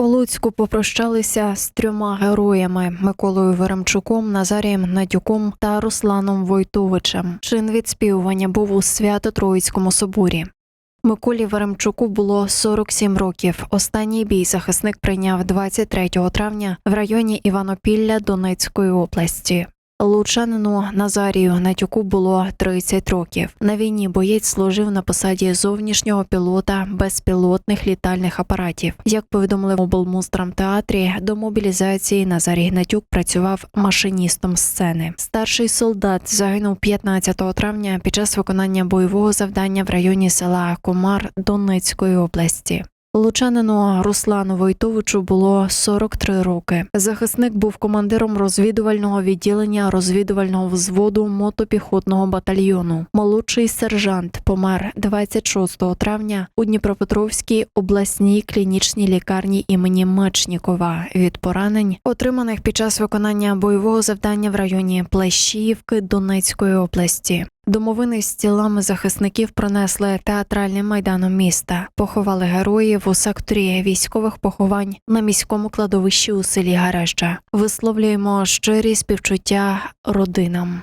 У Луцьку попрощалися з трьома героями Миколою Веремчуком, Назарієм Надюком та Русланом Войтовичем. Чин відспівування був у Свято-Троїцькому соборі. Миколі Веремчуку було 47 років. Останній бій захисник прийняв 23 травня в районі Іванопілля Донецької області. Лучанину Назарію Натюку було 30 років. На війні боєць служив на посаді зовнішнього пілота безпілотних літальних апаратів. Як повідомили в облмустрамтеатрі, до мобілізації Назарій Гнатюк працював машиністом сцени. Старший солдат загинув 15 травня під час виконання бойового завдання в районі села Комар Донецької області. Лучанину Руслану Войтовичу було 43 роки. Захисник був командиром розвідувального відділення розвідувального взводу мотопіхотного батальйону. Молодший сержант помер 26 травня у Дніпропетровській обласній клінічній лікарні імені Мечнікова від поранень, отриманих під час виконання бойового завдання в районі Плещіївки Донецької області. Домовини з тілами захисників принесли театральним майданом міста. Поховали героїв у секторі військових поховань на міському кладовищі у селі Гарежа. Висловлюємо щирі співчуття родинам.